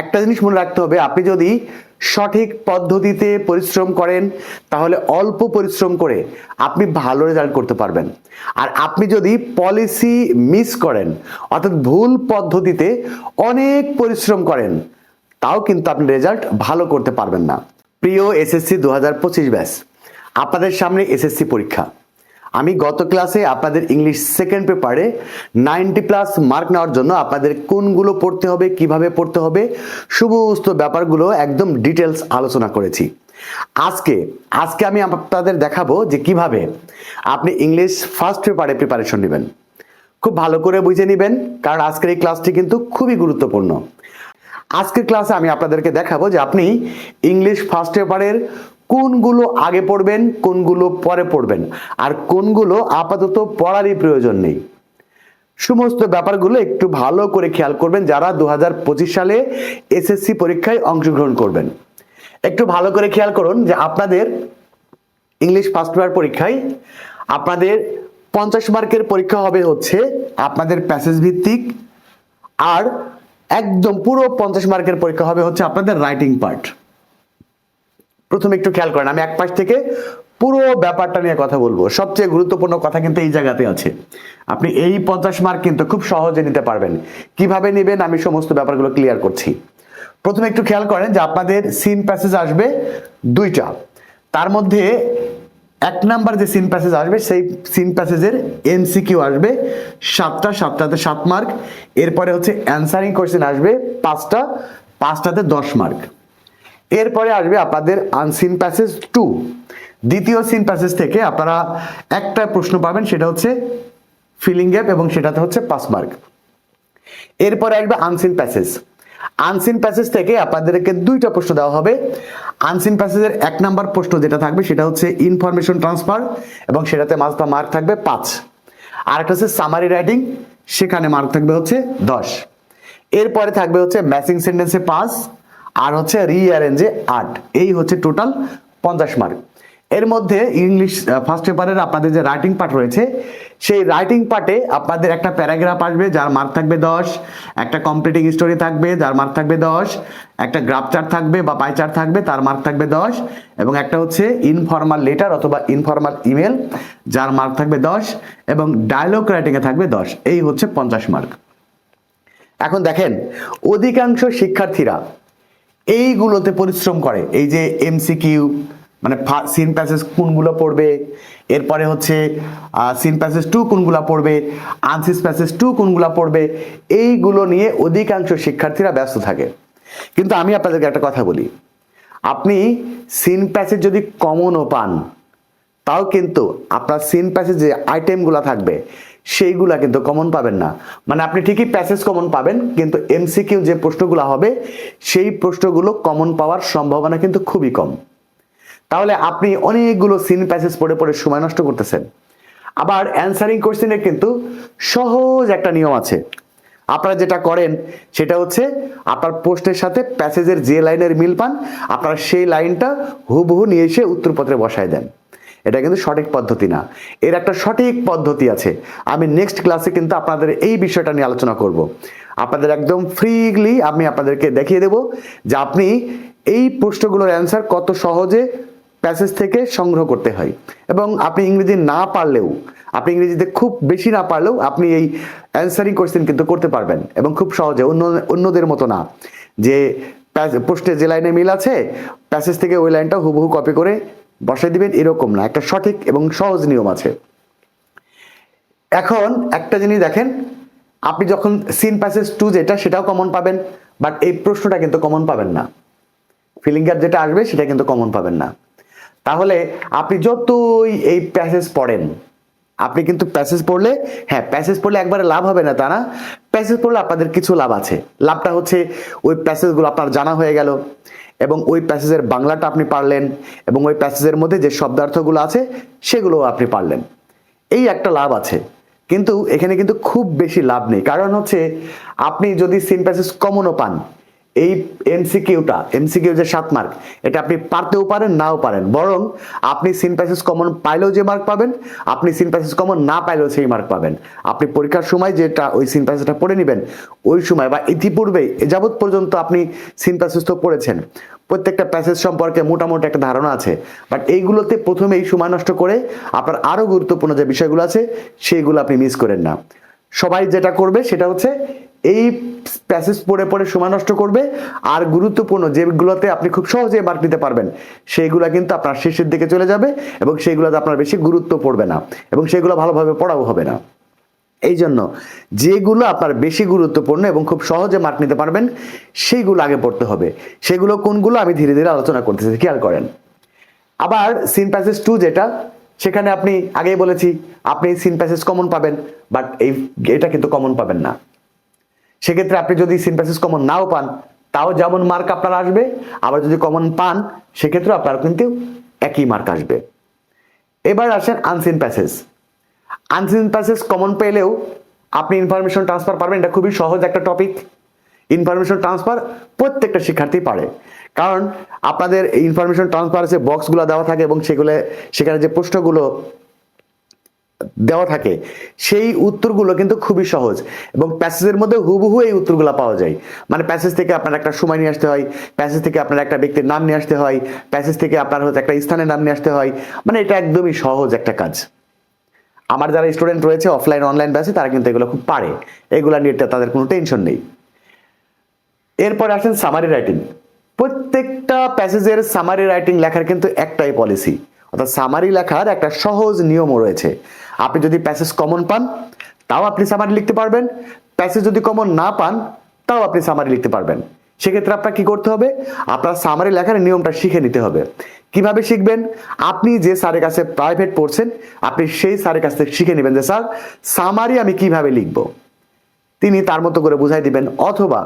একটা জিনিস মনে রাখতে হবে, আপনি যদি সঠিক পদ্ধতিতে পরিশ্রম করেন, তাহলে অল্প পরিশ্রম করে আপনি ভালো রেজাল্ট করতে পারবেন। আর আপনি যদি পলিসি মিস করেন, অর্থাৎ ভুল পদ্ধতিতে অনেক পরিশ্রম করেন, তাও কিন্তু আপনি রেজাল্ট ভালো করতে পারবেন না। প্রিয় এসএসসি দু হাজার পঁচিশ ব্যাস, আপনাদের সামনে এসএসসি পরীক্ষা। আমি গত ক্লাসে আপনাদের ইংলিশ সেকেন্ড পেপারে নাইনটি প্লাস মার্ক নেওয়ার জন্য আপনাদের কোনগুলো পড়তে হবে, কীভাবে পড়তে হবে, সমস্ত ব্যাপারগুলো একদম ডিটেলস আলোচনা করেছি। আজকে আজকে আমি আপনাদের দেখাবো যে কীভাবে আপনি ইংলিশ ফার্স্ট পেপারে প্রিপারেশন নেবেন। খুব ভালো করে বুঝে নেবেন, কারণ আজকের এই ক্লাসটি কিন্তু খুবই গুরুত্বপূর্ণ। আজকের ক্লাসে আমি আপনাদেরকে দেখাবো যে আপনি ইংলিশ ফার্স্ট পেপারের কোনগুলো আগে পড়বেন, কোনগুলো পরে পড়বেন? আর কোনগুলো আপাতত পড়ারই প্রয়োজন নেই? সমস্ত ব্যাপারগুলো একটু ভালো করে খেয়াল করবেন যারা দু হাজার পঁচিশ সালে এসএসসি পরীক্ষায় অংশগ্রহণ করবেন। একটু ভালো করে খেয়াল করুন যে আপনাদের ইংলিশ ফার্স্ট পেপার পরীক্ষায় আপনাদের পঞ্চাশ মার্কের পরীক্ষা হবে হচ্ছে আপনাদের প্যাসেজ ভিত্তিক, আর একদম পুরো পঞ্চাশ মার্কের পরীক্ষা হবে হচ্ছে আপনাদের রাইটিং পার্ট। প্রথমে একটু খেয়াল করেন, আমি এক পাশ থেকে পুরো ব্যাপারটা নিয়ে কথা বলব। সবচেয়ে গুরুত্বপূর্ণ কথা কিন্তু এই জায়গাতে আছে। আপনি এই পঞ্চাশ মার্ক কিন্তু খুব সহজে নিতে পারবেন। কীভাবে নেবেন আমি সমস্ত ব্যাপারগুলো ক্লিয়ার করছি। প্রথমে একটু খেয়াল করেন যে আপনাদের সিন প্যাসেজ আসবে দুইটা। তার মধ্যে এক নাম্বার যে সিন প্যাসেজ আসবে, সেই সিন প্যাসেজের এমসিকিউ আসবে সাতটা, সাতটাতে সাত মার্ক এরপরে হচ্ছে অ্যান্সারিং কোয়েশ্চেন আসবে পাঁচটা, পাঁচটাতে দশ মার্ক এরপরে আসবে আপনাদের আনসিন প্যাসেজ টু দ্বিতীয় সিন প্যাসেজ থেকে আপনারা একটা প্রশ্ন পাবেন, সেটা হচ্ছে ফিলিং গ্যাপ এবং সেটাতে হচ্ছে পাঁচ মার্ক এরপরে আসবে আনসিন প্যাসেজ আনসিন প্যাসেজ থেকে আপনাদেরকে দুইটা প্রশ্ন দেওয়া হবে। আনসিন প্যাসেজের এক নাম্বার প্রশ্ন যেটা থাকবে, সেটা হচ্ছে ইনফরমেশন ট্রান্সফার এবং সেটাতে মাঝটা মার্ক থাকবে পাঁচ। আর একটা হচ্ছে সামারি রাইটিং সেখানে মার্ক থাকবে হচ্ছে দশ। এরপরে থাকবে হচ্ছে ম্যাচিং সেন্টেন্সে পাঁচ। আর হচ্ছে রিঅ্যারেঞ্জে আট। এই হচ্ছে টোটাল পঞ্চাশ মার্ক এর মধ্যে ইংলিশ ফার্স্ট পেপারের আপনাদের যে রাইটিং পার্ট রয়েছে, সেই রাইটিং পার্টে আপনাদের একটা প্যারাগ্রাফ আসবে, যার মার্ক থাকবে দশ, একটা কমপ্লিটিং স্টোরি থাকবে, যার মার্ক থাকবে দশ, একটা গ্রাফ চার্ট থাকবে বা পাই চার্ট থাকবে, তার মার্ক থাকবে দশ, এবং একটা হচ্ছে ইনফর্মাল লেটার অথবা ইনফর্মাল ইমেল যার মার্ক থাকবে দশ, এবং ডায়লগ রাইটিংয়ে থাকবে দশ। এই হচ্ছে পঞ্চাশ মার্ক এখন দেখেন, অধিকাংশ শিক্ষার্থীরা এইগুলোতে পরিশ্রম করে। এই যে এমসিকিউ মানে সিন প্যাসেজ কোনগুলো পড়বে, এরপরে হচ্ছে সিন প্যাসেজ টু কোনগুলো পড়বে আনসিস প্যাসেজ টু কোনগুলো পড়বে, এইগুলো নিয়ে অধিকাংশ শিক্ষার্থীরা ব্যস্ত থাকে। কিন্তু আমি আপনাদেরকে একটা কথা বলি। আপনি সিন প্যাসেজ যদি কমনও পান, তাও কিন্তু আপনার সিন প্যাসেজ যে আইটেমগুলো থাকবে সেইগুলা কিন্তু কমন পাবেন না। মানে আপনি ঠিকই প্যাসেজ কমন পাবেন, কিন্তু এমসিকিউ যে প্রশ্নগুলো হবে, সেই প্রশ্নগুলো কমন পাওয়ার সম্ভাবনা কিন্তু খুবই কম। তাহলে আপনি অনেকগুলো সিন প্যাসেজ পড়ে পড়ে সময় নষ্ট করতেছেন। আবার অ্যান্সারিং কোশ্চেনের কিন্তু সহজ একটা নিয়ম আছে। আপনারা যেটা করেন, সেটা হচ্ছে আপনার পোস্টের সাথে প্যাসেজের যে লাইনের মিল পান, আপনারা সেই লাইনটা হুবহু নিয়ে এসে উত্তরপত্রে বসায় দেন। এটা কিন্তু সঠিক পদ্ধতি না। এর একটা সঠিক পদ্ধতি আছে। আমি নেক্সট ক্লাসে কিন্তু আপনাদের এই বিষয়টা নিয়ে আলোচনা করব। আপনাদের একদম ফ্রিলি আমি আপনাদেরকে দেখিয়ে দেব যে আপনি এই প্রশ্নগুলোর অ্যান্সার কত সহজে প্যাসেজ থেকে সংগ্রহ করতে হয়। এবং আপনি ইংরেজি না পারলেও, আপনি ইংরেজিতে খুব বেশি না পারলেও আপনি এই অ্যান্সারিং কোয়েশ্চেন কিন্তু করতে পারবেন এবং খুব সহজে, অন্য, অন্যদের মতো না। যে পোস্টে যে লাইনে মিল আছে প্যাসেজ থেকে ওই লাইনটা হুবহু কপি করে বসাই দিবেন, এরকম না। একটা সঠিক এবং সহজ নিয়ম আছে। এখন একটা জিনিস দেখেন, আপনি যখন সিন প্যাসেজ টু যেটা, সেটাও কমন পাবেন বাট এই প্রশ্নটা কিন্তু কমন পাবেন না। ফিলিং গ্যাপ যেটা আসবে, সেটা কিন্তু কমন পাবেন না। তাহলে আপনি যতই এই প্যাসেজ পড়েন, আপনি কিন্তু প্যাসেজ পড়লে হ্যাঁ প্যাসেজ পড়লে একবারে লাভ হবে না তা না। প্যাসেজ পড়লে আপনাদের কিছু লাভ আছে। লাভটা হচ্ছে, ওই প্যাসেজগুলো আপনার জানা হয়ে গেল। এবং ওই প্যাসেজের বাংলাটা আপনি পারলেন এবং ওই প্যাসেজের মধ্যে যে শব্দার্থগুলো আছে, সেগুলোও আপনি পারলেন। এই একটা লাভ আছে। কিন্তু এখানে কিন্তু খুব বেশি লাভ নেই। কারণ হচ্ছে, আপনি যদি সিন প্যাসেজ কমনও পান এই এমসিকিউটা এমসিকিউ যে সাত মার্ক এটা আপনি পারতেও পারেন, নাও পারেন। বরং আপনি সিন প্যাসেজ কমন পাইলেও যে মার্ক পাবেন, আপনি সিন প্যাসেজ কমন না পাইলেও সেই মার্ক পাবেন। আপনি পরীক্ষার সময় যেটা ওই সিন প্যাসেজটা পড়ে নেবেন, ওই সময় বা ইতিপূর্বে যাবৎ পর্যন্ত আপনি সিন প্যাসেজ তো পড়েছেন। প্রত্যেকটা প্যাসেজ সম্পর্কে মোটামুটি একটা ধারণা আছে। বাট এইগুলোতে প্রথমে এই সময় নষ্ট করে আপনার আরও গুরুত্বপূর্ণ যে বিষয়গুলো আছে, সেইগুলো আপনি মিস করেন না। সবাই যেটা করবে সেটা হচ্ছে এই প্যাসেজ পড়ে পড়ে সময় নষ্ট করবে আর গুরুত্বপূর্ণ যেগুলোতে আপনি খুব সহজে মার্ক নিতে পারবেন, সেইগুলো কিন্তু আপনার শেষের দিকে চলে যাবে এবং সেইগুলোতে আপনার বেশি গুরুত্ব পড়বে না এবং সেগুলো ভালোভাবে পড়াও হবে না। এই জন্য যেগুলো আপনার বেশি গুরুত্বপূর্ণ এবং খুব সহজে মার্ক নিতে পারবেন, সেইগুলো আগে পড়তে হবে। সেগুলো কোনগুলো আমি ধীরে ধীরে আলোচনা করতেছি, খেয়াল করেন। আবার সিন প্যাসেজ টু যেটা, সেখানে আপনি আগেই বলেছি, আপনি সিন প্যাসেজ কমন পাবেন বাট এই, এটা কিন্তু কমন পাবেন না। সেক্ষেত্রে আপনি যদি সিন প্যাসেজ কমন নাও পান, তাও যেমন মার্ক আপনার আসবে, আবার যদি কমন পান সেক্ষেত্রে আপনার কিন্তু একই মার্ক আসবে। এবার আসেন unseen passage unseen passage common পেলেও আপনি ইনফরমেশন ট্রান্সফার পারবেন, এটা খুবই সহজ একটা টপিক ইনফরমেশন ট্রান্সফার প্রত্যেকটা শিক্ষার্থী পারে। কারণ আপনাদের ইনফরমেশন ট্রান্সফার যে বক্সগুলো দেওয়া থাকে এবং সেগুলো, সেখানে যে প্রশ্নগুলো দেওয়া থাকে, সেই উত্তরগুলো কিন্তু খুবই সহজ এবং প্যাসেজের মধ্যে হুবহু এই উত্তরগুলো পাওয়া যায়। মানে প্যাসেজ থেকে আপনার একটা সময় নিয়ে আসতে হয়, প্যাসেজ থেকে আপনার একটা ব্যক্তির নাম নিয়ে আসতে হয়, প্যাসেজ থেকে আপনার হচ্ছে একটা স্থানের নাম নিয়ে আসতে হয় মানে এটা একদমই সহজ একটা কাজ। আমার যারা স্টুডেন্ট রয়েছে অফলাইন, অনলাইন ব্যাসে তারা কিন্তু এগুলো খুব পারে। এগুলো নিয়ে তাদের কোনো টেনশন নেই। এরপর আসেন সামারি রাইটিং প্রত্যেকটা প্যাসেজের সামারি রাইটিং লেখার কিন্তু একটাই পলিসি অর্থাৎ সামারি লেখার একটা সহজ নিয়মও রয়েছে। আপনি যদি প্যাসেজ কমন পান, তাও আপনি সামারি লিখতে পারবেন। প্যাসেজ যদি কমন না পান, তাও আপনি সামারি লিখতে পারবেন। সেক্ষেত্রে আপনার কি করতে হবে? আপনার সামারি লেখার নিয়মটা শিখে নিতে হবে। কীভাবে শিখবেন? আপনি যে স্যারের কাছে প্রাইভেট পড়ছেন, আপনি সেই স্যারের কাছ থেকে শিখে নেবেন যে, স্যার সামারি আমি কীভাবে লিখব? তিনি তার মতো করে বুঝাই দিবেন। অথবা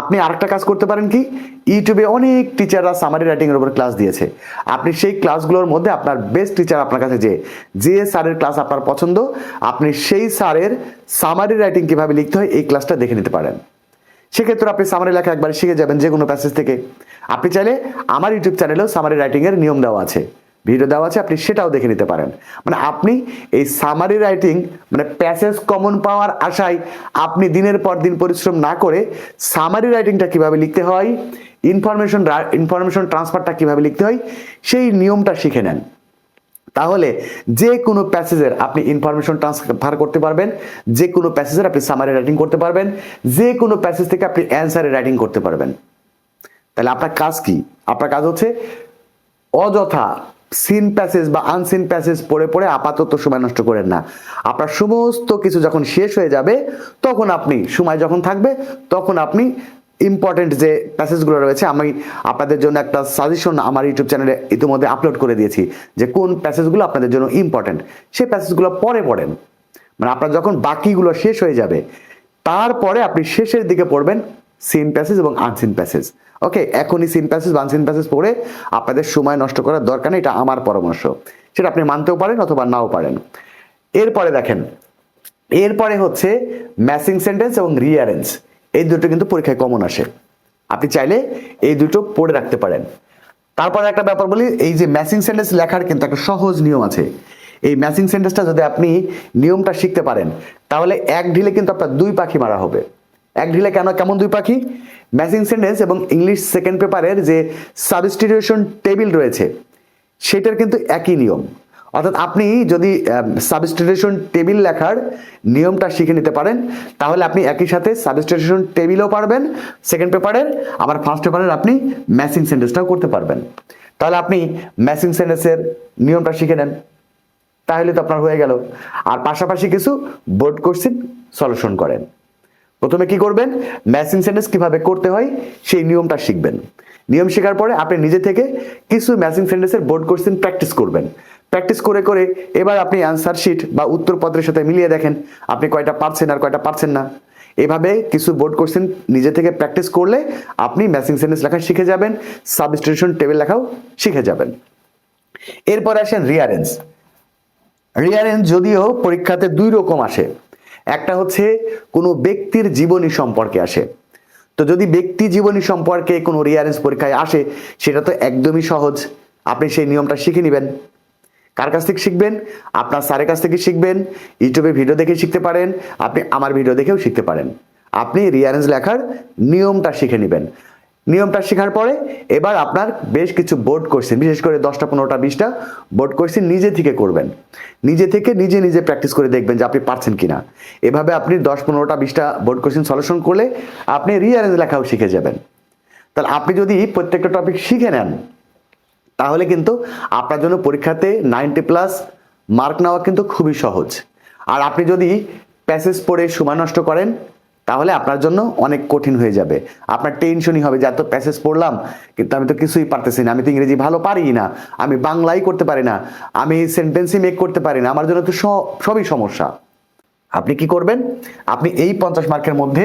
আপনি আরেকটা কাজ করতে পারেন কি? ইউটিউবে অনেক টিচাররা সামারি রাইটিং এর উপর ক্লাস দিয়েছে। আপনি সেই ক্লাসগুলোর মধ্যে আপনার বেস্ট টিচার আপনার কাছে যে যে স্যারের ক্লাস আপনার পছন্দ, আপনি সেই স্যারের সামারি রাইটিং কীভাবে লিখতে হয়, এই ক্লাসটা দেখে নিতে পারেন। সেক্ষেত্রে আপনি সামারি লেখা একবার শিখে যাবেন যে কোনো প্যাসেজ থেকে। আপনি চাইলে আমার ইউটিউব চ্যানেলেও সামারি রাইটিং এর নিয়ম দেওয়া আছে। ভিডিও দেওয়া আছে, আপনি সেটাও দেখে নিতে পারেন। মানে আপনি এই সামারি রাইটিং মানে প্যাসেজ কমন পাওয়ার আশায় আপনি দিনের পর দিন পরিশ্রম না করে সামারি রাইটিংটা কীভাবে লিখতে হয় ইনফরমেশন ইনফরমেশন ট্রান্সফারটা কীভাবে লিখতে হয়, সেই নিয়মটা শিখে নেন। তাহলে যে কোনো প্যাসেজের আপনি ইনফরমেশন ট্রান্সফার করতে পারবেন, যে কোনো প্যাসেজের আপনি সামারি রাইটিং করতে পারবেন, যে কোনো প্যাসেজ থেকে আপনি অ্যান্সারে রাইটিং করতে পারবেন। তাহলে আপনার কাজ কি? আপনার কাজ হচ্ছে অযথা সিন প্যাসেজ বা আনসিন প্যাসেজ পড়ে পড়ে আপাতত সময় নষ্ট করেন না। আপনার সমস্ত কিছু যখন শেষ হয়ে যাবে, তখন আপনি, সময় যখন থাকবে, তখন আপনি ইম্পর্টেন্ট যে প্যাসেজগুলো রয়েছে, আমি আপনাদের জন্য একটা সাজেশন আমার ইউটিউব চ্যানেলে ইতিমধ্যে আপলোড করে দিয়েছি, যে কোন প্যাসেজগুলো আপনাদের জন্য ইম্পর্টেন্ট সেই প্যাসেজগুলো পরে পড়েন। মানে আপনার যখন বাকিগুলো শেষ হয়ে যাবে, তারপরে আপনি শেষের দিকে পড়বেন সিন প্যাসেজ এবং আনসিন প্যাসেজ ওকে এখনই সিন প্যাসেজ আনসিন প্যাসেজ পড়ে আপনাদের সময় নষ্ট করার দরকার নেই, এটা আমার পরামর্শ। সেটা আপনি মানতেও পারেন অথবা নাও পারেন। এরপরে দেখেন, এরপরে হচ্ছে ম্যাসিং সেন্টেন্স এবং রিয়ারেঞ্জ এই দুটো কিন্তু পরীক্ষায় কমন আসে। আপনি চাইলে এই দুটো পড়ে রাখতে পারেন। তারপরে একটা ব্যাপার বলি, এই যে ম্যাসিং সেন্টেন্স লেখার কিন্তু একটা সহজ নিয়ম আছে। এই ম্যাসিং সেন্টেন্সটা যদি আপনি নিয়মটা শিখতে পারেন, তাহলে এক ঢিলে কিন্তু আপনার দুই পাখি মারা হবে। এক ঢিলে কেন কেমন দুই পাখি? ম্যাচিং সেন্টেন্স এবং ইংলিশ সেকেন্ড পেপারের যে সাবস্টিটিউশন টেবিল রয়েছে, সেটার কিন্তু একই নিয়ম। অর্থাৎ আপনি যদি সাবস্টিটিউশন টেবিল লেখার নিয়মটা শিখে নিতে পারেন, তাহলে আপনি একই সাথে সাবস্টিটিউশন টেবিলও পারবেন সেকেন্ড পেপারের আবার ফার্স্ট পেপারের আপনি ম্যাচিং সেন্টেন্সটাও করতে পারবেন। তাহলে আপনি ম্যাসিং সেন্টেন্সের নিয়মটা শিখে নেন। তাহলে তো আপনার হয়ে গেল। আর পাশাপাশি কিছু বোর্ড কোশ্চিন সলিউশন করেন। প্রথমে কি করবেন? ম্যাসিং সেন্টেন্স কীভাবে করতে হয়, সেই নিয়মটা শিখবেন। নিয়ম শেখার পরে আপনি নিজে থেকে কিছু ম্যাসিং সেন্টেন্সের বোর্ড কোশ্চিন প্র্যাকটিস করবেন। প্র্যাকটিস করে করে এবার আপনি অ্যান্সার শিট বা উত্তরপত্রের সাথে মিলিয়ে দেখেন, আপনি কয়টা পারছেন আর কয়টা পারছেন না। এভাবে কিছু বোর্ড কোশ্চেন নিজে থেকে প্র্যাকটিস করলে আপনি ম্যাসিং সেন্টেন্স লেখা শিখে যাবেন সাবস্টিটিউশন টেবিল লেখাও শিখে যাবেন। এরপর আসেন রিয়ারেন্স রিয়ারেন্স যদিও পরীক্ষাতে দুই রকম আসে। একটা হচ্ছে কোনো ব্যক্তির জীবনী সম্পর্কে আসে। তো যদি ব্যক্তি জীবনী সম্পর্কে কোনো রিয়ারেন্স পরীক্ষায় আসে, সেটা তো একদমই সহজ। আপনি সেই নিয়মটা শিখে নেবেন। কার কাছ থেকে শিখবেন? আপনার স্যারের কাছ থেকে শিখবেন। ইউটিউবে ভিডিও দেখে শিখতে পারেন। আপনি আমার ভিডিও দেখেও শিখতে পারেন। আপনি রিয়ারেন্স লেখার নিয়মটা শিখে নেবেন। নিয়মটা শেখার পরে এবার আপনার বেশ কিছু বোর্ড কোশ্চেন বিশেষ করে দশটা, পনেরোটা, বিশটা বোর্ড কোশ্চেন নিজে থেকে করবেন। নিজে থেকে নিজে নিজে প্র্যাকটিস করে দেখবেন যে আপনি পারছেন কিনা। এভাবে আপনি দশ, পনেরোটা, বিশটা বোর্ড কোশ্চেন সলিউশন করলে আপনি রিয়ারেন্স লেখাও শিখে যাবেন। তাহলে আপনি যদি প্রত্যেকটা টপিক শিখে নেন, তাহলে কিন্তু আপনার জন্য পরীক্ষাতে নাইনটি প্লাস মার্ক নেওয়া কিন্তু খুবই সহজ। আর আপনি যদি প্যাসেজ পড়ে সময় নষ্ট করেন তাহলে আপনার জন্য অনেক কঠিন হয়ে যাবে। আপনার টেনশনই হবে যে, এত প্যাসেজ পড়লাম, কিন্তু আমি তো কিছুই পারতেছি না, আমি তো ইংরেজি ভালো পারি না, আমি বাংলাই করতে পারি না, আমি সেন্টেন্সই মেক করতে পারি না, আমার জন্য তো সব, সবই সমস্যা। আপনি কি করবেন? আপনি এই পঞ্চাশ মার্কের মধ্যে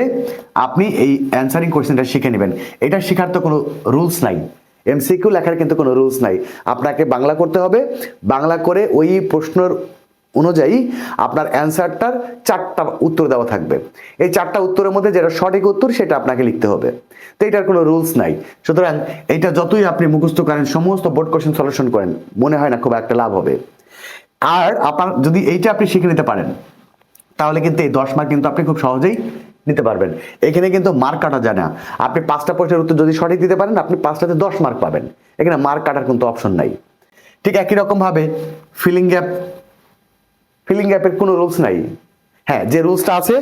আপনি এই অ্যান্সারিং কোয়েশ্চেনটা শিখে নেবেন। এটা শেখার তো কোনো রুলস নাই। এমসিকিউ লেখার কিন্তু কোনো রুলস নাই। আপনাকে বাংলা করতে হবে। বাংলা করে ওই প্রশ্নের অনুযায়ী আপনার অ্যান্সারটার চারটা উত্তর দেওয়া থাকবে। এই চারটা উত্তরের মধ্যে যেটা সঠিক উত্তর সেটা আপনাকে লিখতে হবে। তো এটার কোনো রুলস নাই। সুতরাং এটা যতই আপনি মুখস্থ করেন, সমস্ত বোর্ড কোশ্চেন সলিউশন করেন, মনে হয় না খুব একটা লাভ হবে। আর আপনার যদি এইটা আপনি শিখে নিতে পারেন, তাহলে কিন্তু এই দশ মার্ক কিন্তু আপনি খুব সহজেই নিতে পারবেন। এখানে কিন্তু মার্ক কাটা যায় না। আপনি পাঁচটা প্রশ্নের উত্তর যদি সঠিক দিতে পারেন, আপনি পাঁচটাতে দশ মার্ক পাবেন। এখানে মার্ক কাটার কিন্তু অপশন নাই। ঠিক একই রকম ভাবে ফিলিং গ্যাপ ফিলিং গ্যাপের কোনো রুলস নাই। হ্যাঁ যে রুলসটা আছে,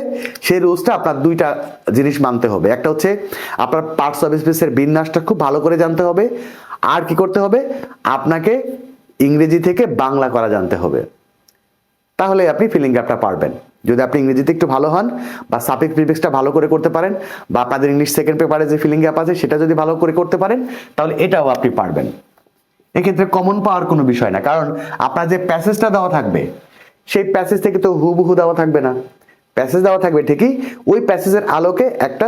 সেই রুলসটা আপনার দুইটা জিনিস মানতে হবে। একটা হচ্ছে, আপনার পার্টস অফ স্পেসের বিন্যাসটা খুব ভালো করে জানতে হবে। আর কি করতে হবে? আপনাকে ইংরেজি থেকে বাংলা করা জানতে হবে। তাহলে আপনি ফিলিং গ্যাপটা পারবেন। যদি আপনি ইংরেজিতে একটু ভালো হন, বা সাপিক প্রিফিক্সটা ভালো করে করতে পারেন, বা আপনাদের ইংলিশ সেকেন্ড পেপারে যে ফিলিং গ্যাপ আছে, সেটা যদি ভালো করে করতে পারেন, তাহলে এটাও আপনি পারবেন। এক্ষেত্রে কমন পাওয়ার কোনো বিষয় না, কারণ আপনার যে প্যাসেজটা দেওয়া থাকবে সেই প্যাসেজ থেকে তো হুবহু দেওয়া থাকবে না। প্যাসেজ দেওয়া থাকবে ঠিকই, ওই প্যাসেজের আলোকে একটা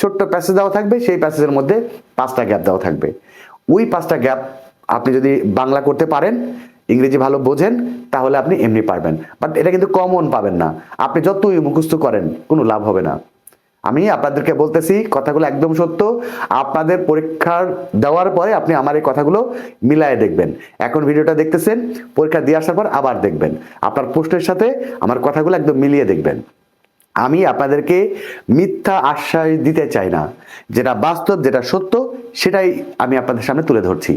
ছোট্ট প্যাসেজ দেওয়া থাকবে, সেই প্যাসেজের মধ্যে পাঁচটা গ্যাপ দেওয়া থাকবে। ওই পাঁচটা গ্যাপ আপনি যদি বাংলা করতে পারেন, ইংরেজি ভালো বোঝেন, তাহলে আপনি এমনি পারবেন। বাট এটা কিন্তু কমন পাবেন না। আপনি যতই মুখস্থ করেন, কোনো লাভ হবে না। আমি আপনাদেরকে বলতেছি, কথাগুলো একদম সত্য। আপনাদের পরীক্ষার দেওয়ার পরে আপনি আমার এই কথাগুলো মিলায়ে দেখবেন। এখন ভিডিওটা দেখতেছেন, পরীক্ষা দিয়ে আসার পর আবার দেখবেন। আপনার প্রশ্নের সাথে আমার কথাগুলো একদম মিলিয়ে দেখবেন। আমি আপনাদেরকে মিথ্যা আশ্বাস দিতে চাই না। যেটা বাস্তব, যেটা সত্য, সেটাই আমি আপনাদের সামনে তুলে ধরছি।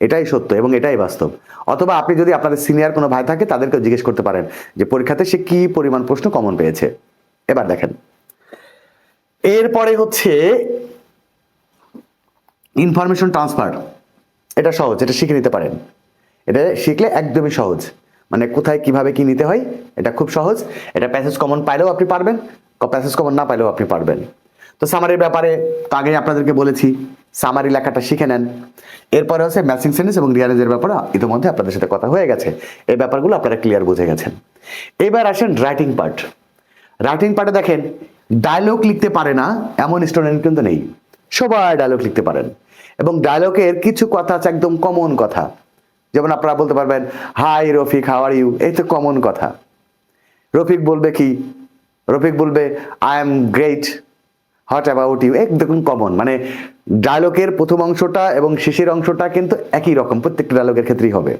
এটাই সত্য এবং এটাই বাস্তব। অথবা আপনি যদি আপনাদের সিনিয়র কোনো ভাই থাকে তাদেরকে জিজ্ঞেস করতে পারেন যে পরীক্ষাতে সে কি পরিমাণ প্রশ্ন কমন পেয়েছে। এবার দেখেন। এরপরে হচ্ছে ইনফরমেশন ট্রান্সফার এটা সহজ, এটা শিখে নিতে পারেন। এটা শিখলে একদমই সহজ। মানে কোথায় কীভাবে কি নিতে হয়, এটা খুব সহজ। এটা প্যাসেজ কমন পাইলেও আপনি পারবেন প্যাসেজ কমন না পাইলেও আপনি পারবেন। তো সামারির ব্যাপারে তো আগেই আপনাদেরকে বলেছি সামারি লেখাটা শিখে নেন। এরপরে হচ্ছে ম্যাচিং সেন্টেন্স এবং রিয়ালাইজের ব্যাপারে ইতিমধ্যে আপনাদের সাথে কথা হয়ে গেছে। এই ব্যাপারগুলো আপনারা ক্লিয়ার বুঝে গেছেন। এবার আসেন রাইটিং পার্ট রাইটিং পার্টে দেখেন ডায়লগ লিখতে পারে না, এমন স্টুডেন্ট কিন্তু নেই। সবাই ডায়লগ লিখতে পারেন। এবং ডায়লগের কিছু কথা আছে একদম কমন কথা। যেমন আপনারা বলতে পারবেন hi Rafiq how are you এই তো কমন কথা। রফিক বলবে কি? রফিক বলবে I am great what about you একদম কমন মানে ডায়লগের প্রথম অংশটা এবং শেষের অংশটা কিন্তু একই রকম, প্রত্যেকটা ডায়লগের ক্ষেত্রেই হবে।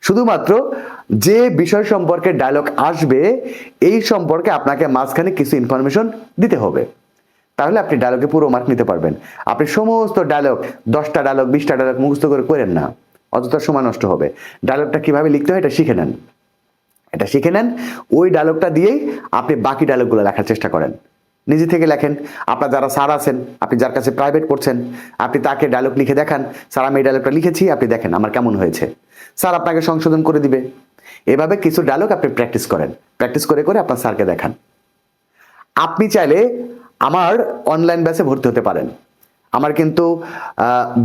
শুধুমাত্র যে বিষয় সম্পর্কে ডায়লগ আসবে, এই সম্পর্কে আপনাকে মাঝখানে কিছু ইনফরমেশন দিতে হবে। তাহলে আপনি ডায়লগে পুরো মার্ক নিতে পারবেন। আপনি সমস্ত ডায়লগ দশটা ডায়লগ বিশটা ডায়লগ মুখস্থ করে করেন না। অযথা সময় নষ্ট হবে। ডায়লগটা কীভাবে লিখতে হয় এটা শিখে নেন। এটা শিখে নেন। ওই ডায়লগটা দিয়েই আপনি বাকি ডায়লগগুলো লেখার চেষ্টা করেন। নিজে থেকে লেখেন। আপনার যারা স্যার আছেন, আপনি যার কাছে প্রাইভেট করছেন আপনি তাকে ডায়লগ লিখে দেখান। স্যার, আমি এই ডায়লগটা লিখেছি, আপনি দেখেন আমার কেমন হয়েছে? স্যার, আপনাকে সংশোধন করে দিবে। এভাবে কিছু ডায়লগ আপনি প্র্যাকটিস করেন। প্র্যাকটিস করে করে আপনার স্যারকে দেখান। আপনি চাইলে আমার অনলাইন ব্যাচে ভর্তি হতে পারেন। আমার কিন্তু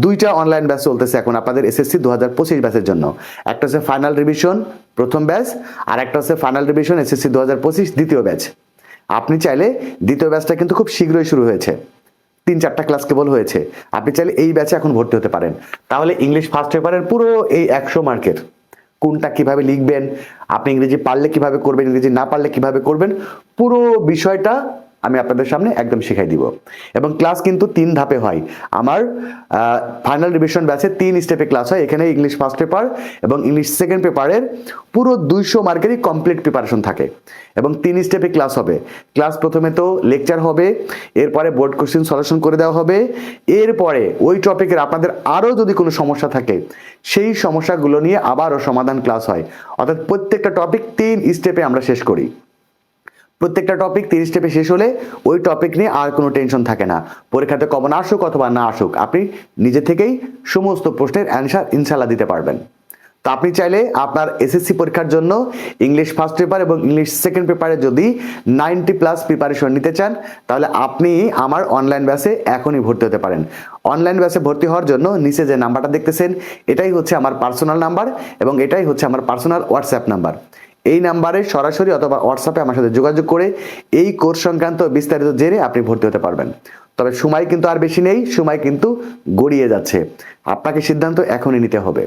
দুইটা অনলাইন ব্যাচ চলতেছে এখন আপনাদের এসএসসি দু হাজার পঁচিশ ব্যাচের জন্য। একটা হচ্ছে ফাইনাল রিভিশন প্রথম ব্যাচ আর একটা হচ্ছে ফাইনাল রিভিশন এসএসসি দু হাজার পঁচিশ দ্বিতীয় ব্যাচ আপনি চাইলে দ্বিতীয় ব্যাচটা কিন্তু খুব শীঘ্রই শুরু হয়েছে। তিন চারটা ক্লাস কেবল হয়েছে। আপনি চাইলে এই ব্যাচে এখন ভর্তি হতে পারেন। তাহলে ইংলিশ ফার্স্ট পেপারের পুরো এই একশো মার্কের কোনটা কীভাবে লিখবেন? আপনি ইংরেজি পারলে কীভাবে করবেন, ইংরেজি না পারলে কীভাবে করবেন? পুরো বিষয়টা আমি আপনাদের সামনে একদম শেখাই দিব। এবং ক্লাস কিন্তু তিন ধাপে হয়। আমার ফাইনাল রিভিশন ব্যাচে তিন স্টেপে ক্লাস হয়। এখানে ইংলিশ ফার্স্ট পেপার এবং ইংলিশ সেকেন্ড পেপারের পুরো দুইশো মার্কেরই কমপ্লিট প্রিপারেশন থাকে। এবং তিন স্টেপে ক্লাস হবে। ক্লাস প্রথমে তো লেকচার হবে, এরপরে বোর্ড কোশ্চেন সলিউশন করে দেওয়া হবে। এরপরে ওই টপিকের আপনাদের আরও যদি কোনো সমস্যা থাকে, সেই সমস্যাগুলো নিয়ে আবারও সমাধান ক্লাস হয়। অর্থাৎ প্রত্যেকটা টপিক তিন স্টেপে আমরা শেষ করি। প্রত্যেকটা টপিক তিরিশ স্টেপে শেষ হলে ওই টপিক নিয়ে আর কোনো টেনশন থাকে না। পরীক্ষাতে কমন আসুক অথবা না আসুক, আপনি নিজে থেকেই সমস্ত প্রশ্নের অ্যান্সার ইনশাল্লাহ দিতে পারবেন। তো আপনি চাইলে আপনার এসএসসি পরীক্ষার জন্য ইংলিশ ফার্স্ট পেপার এবং ইংলিশ সেকেন্ড পেপারে যদি নাইনটি প্লাস প্রিপারেশন নিতে চান, তাহলে আপনি আমার অনলাইন ব্যাসে এখনই ভর্তি হতে পারেন। অনলাইন ব্যাসে ভর্তি হওয়ার জন্য নিচে যে নাম্বারটা দেখতেছেন, এটাই হচ্ছে আমার পার্সোনাল নাম্বার এবং এটাই হচ্ছে আমার পার্সোনাল হোয়াটসঅ্যাপ নাম্বার এই নাম্বারে সরাসরি অথবা হোয়াটসঅ্যাপে আমার সাথে যোগাযোগ করে এই কোর্স সংক্রান্ত বিস্তারিত জেনে আপনি ভর্তি হতে পারবেন। তবে সময় কিন্তু আর বেশি নেই, সময় কিন্তু গড়িয়ে যাচ্ছে। আপনাকে সিদ্ধান্ত এখনই নিতে হবে।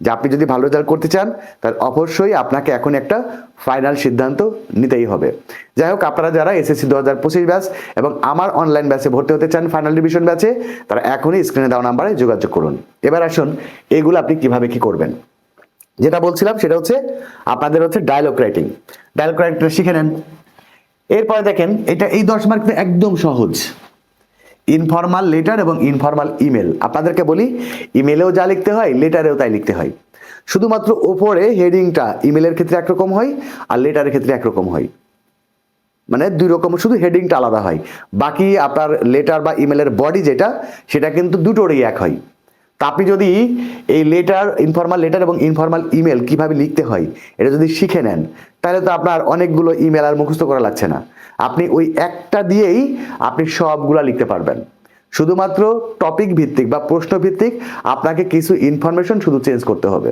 যে আপনি যদি ভালো রেজাল্ট করতে চান, তাহলে অবশ্যই আপনাকে এখন একটা ফাইনাল সিদ্ধান্ত নিতেই হবে। যাই হোক, আপনারা যারা এসএসসি দু হাজার পঁচিশ ব্যাচ এবং আমার অনলাইন ব্যাচে ভর্তি হতে চান ফাইনাল ডিভিশন ব্যাচে তারা এখনই স্ক্রিনে দেওয়া নাম্বারে যোগাযোগ করুন। এবার আসুন, এগুলো আপনি কীভাবে কি করবেন? যেটা বলছিলাম সেটা হচ্ছে আপনাদের হচ্ছে ডায়লগ রাইটিং ডায়লগ রাইটিংটা শিখে নেন। এরপরে দেখেন, এটা এই দশ মার্ক একদম সহজ। ইনফর্মাল লেটার এবং ইনফর্মাল ইমেল আপনাদেরকে বলি ইমেলেও যা লিখতে হয় লেটারেও তাই লিখতে হয়। শুধুমাত্র ওপরে হেডিংটা ইমেলের ক্ষেত্রে একরকম হয়, আর লেটারের ক্ষেত্রে একরকম হয়। মানে দুই রকম, শুধু হেডিংটা আলাদা হয়। বাকি আপনার লেটার বা ইমেলের বডি যেটা, সেটা কিন্তু দুটোরই এক হয়। তা আপনি যদি এই লেটার ইনফর্মাল লেটার এবং ইনফর্মাল ইমেল কীভাবে লিখতে হয়, এটা যদি শিখে নেন, তাহলে তো আপনার অনেকগুলো ইমেল আর মুখস্থ করা লাগছে না। আপনি ওই একটা দিয়েই আপনি সবগুলা লিখতে পারবেন। শুধুমাত্র টপিক ভিত্তিক বা প্রশ্ন ভিত্তিক আপনাকে কিছু ইনফরমেশন শুধু চেঞ্জ করতে হবে।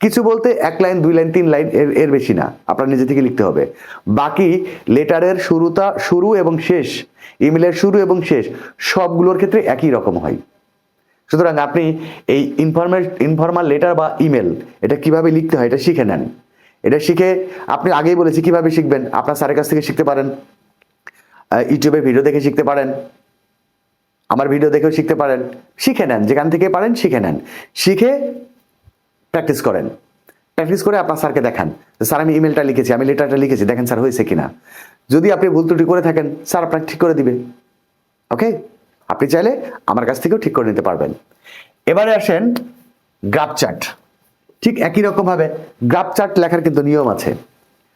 কিছু বলতে এক লাইন, দুই লাইন, তিন লাইন এর এর বেশি না, আপনার নিজে থেকে লিখতে হবে। বাকি লেটারের শুরুটা শুরু এবং শেষ ইমেলের শুরু এবং শেষ, সবগুলোর ক্ষেত্রে একই রকম হয়। সুতরাং আপনি এই ইনফরমেল ইনফর্মাল লেটার বা ইমেল এটা কীভাবে লিখতে হয়, এটা শিখে নেন। এটা শিখে আপনি আগেই বলেছি কীভাবে শিখবেন, আপনার স্যারের কাছ থেকে শিখতে পারেন ইউটিউবে ভিডিও দেখে শিখতে পারেন, আমার ভিডিও দেখেও শিখতে পারেন, শিখে নেন, যেখান থেকে পারেন শিখে নেন। শিখে প্র্যাকটিস করেন। প্র্যাকটিস করে আপনার স্যারকে দেখান স্যার, আমি ইমেলটা লিখেছি, আমি লেটারটা লিখেছি, দেখেন স্যার হয়েছে কিনা। যদি আপনি ভুল ত্রুটি করে থাকেন, স্যার আপনাকে ঠিক করে দিবে। ওকে আপনি চাইলে আমার কাছ থেকেও ঠিক করে নিতে পারবেন। এবারে আসেন গ্রাফ চার্ট। ঠিক একই রকম ভাবে গ্রাফ চার্ট লেখার কিন্তু নিয়ম আছে।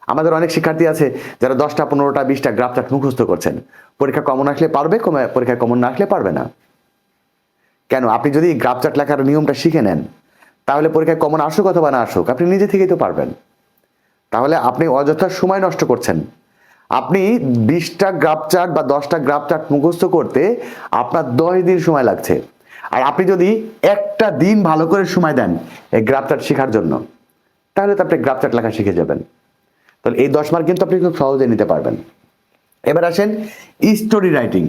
আমাদের অনেক শিক্ষার্থী আছে যারা দশটা, পনেরোটা, বিশটা গ্রাফ চার্ট মুখস্থ করছেন। পরীক্ষা কমন আসলে পারবে, কমে পরীক্ষা কমন না আসলে পারবে না। কেন? আপনি যদি গ্রাফ চার্ট লেখার নিয়মটা শিখে নেন, তাহলে পরীক্ষায় কমন আসুক অথবা না আসুক, আপনি নিজে থেকেই তো পারবেন। তাহলে আপনি অযথা সময় নষ্ট করছেন। আপনি বিশটা গ্রাফ চার্ট বা দশটা গ্রাফ চার্ট মুখস্থ করতে আপনার দশ দিন সময় লাগছে। আর আপনি যদি একটা দিন ভালো করে সময় দেন এই গ্রাফ চার্ট শেখার জন্য, তাহলে তো আপনি গ্রাফ চার্ট লেখা শিখে যাবেন। তাহলে এই দশ মার্ক কিন্তু আপনি খুব সহজে নিতে পারবেন। এবার আসেন স্টোরি রাইটিং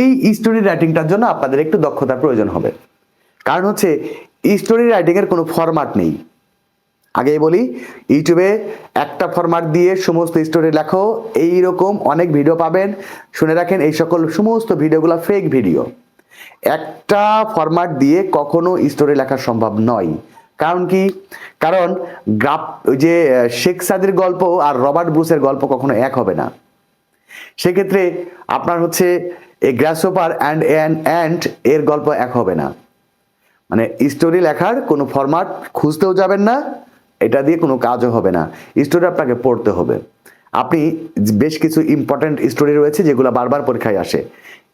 এই স্টোরি রাইটিংটার জন্য আপনাদের একটু দক্ষতার প্রয়োজন হবে। কারণ হচ্ছে স্টোরি রাইটিংয়ের কোনো ফরম্যাট নেই। আগেই বলি ইউটিউবে একটা ফরম্যাট দিয়ে সমস্ত স্টোরি লেখো, এইরকম অনেক ভিডিও পাবেন। শুনে রাখেন, এই সকল সমস্ত ভিডিওগুলো ফেক ভিডিও একটা ফরম্যাট দিয়ে কখনো স্টোরি লেখা সম্ভব নয়। কারণ কি? কারণ গ্রাফ যে শেখ সাদির গল্প আর রবার্ট ব্রুসের গল্প কখনো এক হবে না। সেক্ষেত্রে আপনার হচ্ছে a grasshopper and an ant এর গল্প এক হবে না। মানে স্টোরি লেখার কোনো ফরম্যাট খুঁজতেও যাবেন না এটা দিয়ে কোনো কাজও হবে না। স্টোরি আপনাকে পড়তে হবে। আপনি বেশ কিছু ইম্পর্ট্যান্ট স্টোরি রয়েছে যেগুলো বারবার পরীক্ষায় আসে।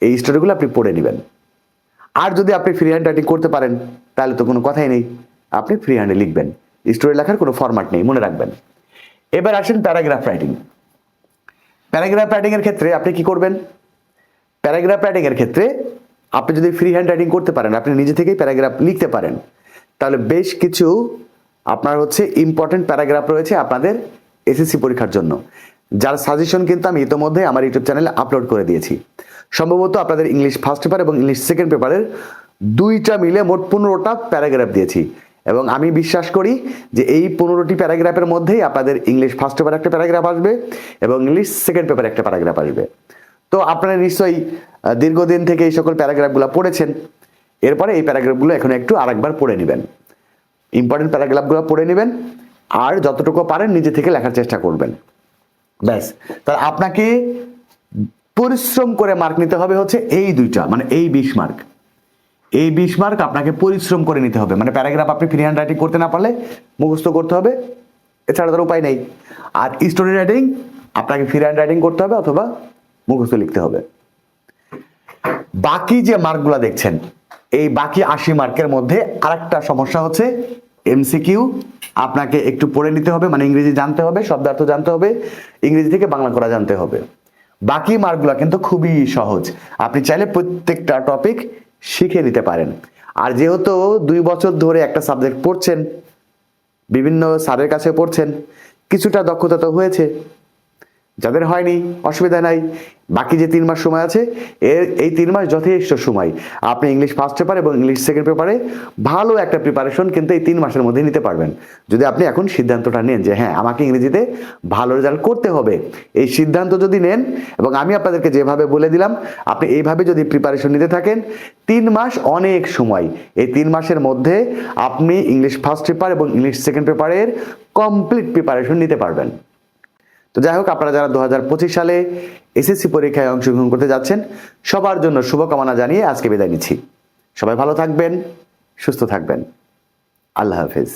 এই স্টোরিগুলো আপনি পড়ে নেবেন। আর যদি আপনি ফ্রি হ্যান্ড রাইটিং করতে পারেন, তাহলে তো কোনো কথাই নেই। আপনি ফ্রি হ্যান্ডে লিখবেন। স্টোরি লেখার কোনো ফরম্যাট নেই, মনে রাখবেন। এবার আসেন প্যারাগ্রাফ রাইটিং প্যারাগ্রাফ রাইটিং এর ক্ষেত্রে আপনি কি করবেন? প্যারাগ্রাফ রাইটিং এর ক্ষেত্রে আপনি যদি ফ্রি হ্যান্ড রাইটিং করতে পারেন, আপনি নিজে থেকেই প্যারাগ্রাফ লিখতে পারেন, তাহলে বেশ কিছু আপনার হচ্ছে ইম্পর্টেন্ট প্যারাগ্রাফ রয়েছে আপনাদের এসএসসি পরীক্ষার জন্য। যার সাজেশন কিন্তু আমি ইতোমধ্যে আমার ইউটিউব চ্যানেলে আপলোড করে দিয়েছি। সম্ভবত আপনাদের ইংলিশ ফার্স্ট পেপার এবং ইংলিশ সেকেন্ড পেপারের দুইটা মিলে মোট পনেরোটা প্যারাগ্রাফ দিয়েছি। এবং আমি বিশ্বাস করি যে এই পনেরোটি প্যারাগ্রাফের মধ্যেই আপনাদের ইংলিশ ফার্স্ট পেপার একটা প্যারাগ্রাফ আসবে এবং ইংলিশ সেকেন্ড পেপার একটা প্যারাগ্রাফ আসবে। তো আপনারা নিশ্চয়ই দীর্ঘদিন থেকে এই সকল প্যারাগ্রাফগুলো পড়েছেন। এরপরে এই প্যারাগ্রাফগুলো এখন একটু আরেকবার পড়ে নেবেন। ইম্পর্টেন্ট প্যারাগ্রাফগুলো পড়ে নেবেন আর যতটুকু পারেন নিজে থেকে লেখার চেষ্টা করবেন। ব্যাস। তাহলে আপনাকে পরিশ্রম করে মার্ক নিতে হবে হচ্ছে এই দুইটা মানে এই বিশ মার্ক এই বিশ মার্ক আপনাকে পরিশ্রম করে নিতে হবে। মানে প্যারাগ্রাফ আপনি ফ্রি হ্যান্ড রাইটিং করতে না পারলে মুখস্থ করতে হবে, এছাড়া তার উপায় নেই। আর স্টোরি রাইটিং আপনাকে ফ্রি হ্যান্ড রাইটিং করতে হবে অথবা মুখস্থ লিখতে হবে। বাকি যে মার্কগুলো দেখছেন এই বাকি আশি মার্কের মধ্যে আরেকটা সমস্যা হচ্ছে এমসিকিউ আপনাকে একটু পড়ে নিতে হবে মানে ইংরেজি জানতে হবে, শব্দার্থ জানতে হবে, ইংরেজি থেকে বাংলা করা জানতে হবে। বাকি মার্কগুলো কিন্তু খুবই সহজ। আপনি চাইলে প্রত্যেকটা টপিক শিখে নিতে পারেন। আর যেহেতু দুই বছর ধরে একটা সাবজেক্ট পড়ছেন, বিভিন্ন স্যারের কাছে পড়ছেন, কিছুটা দক্ষতা তো হয়েছে যাদের হয়নি, অসুবিধা নাই। বাকি যে তিন মাস সময় আছে, এর, এই তিন মাস যথেষ্ট সময়। আপনি ইংলিশ ফার্স্ট পেপার এবং ইংলিশ সেকেন্ড পেপারে ভালো একটা প্রিপারেশন কিন্তু এই তিন মাসের মধ্যে নিতে পারবেন। যদি আপনি এখন সিদ্ধান্তটা নেন যে হ্যাঁ আমাকে ইংরেজিতে ভালো রেজাল্ট করতে হবে। এই সিদ্ধান্ত যদি নেন, এবং আমি আপনাদেরকে যেভাবে বলে দিলাম, আপনি এইভাবে যদি প্রিপারেশন নিতে থাকেন, তিন মাস অনেক সময়। এই তিন মাসের মধ্যে আপনি ইংলিশ ফার্স্ট পেপার এবং ইংলিশ সেকেন্ড পেপারের কমপ্লিট প্রিপারেশন নিতে পারবেন। তো যাই হোক, আপনারা যারা দু হাজার পঁচিশ সালে এসএসসি পরীক্ষায় অংশগ্রহণ করতে যাচ্ছেন, সবার জন্য শুভকামনা জানিয়ে আজকে বিদায় নিচ্ছি। সবাই ভালো থাকবেন, সুস্থ থাকবেন। আল্লাহ হাফেজ।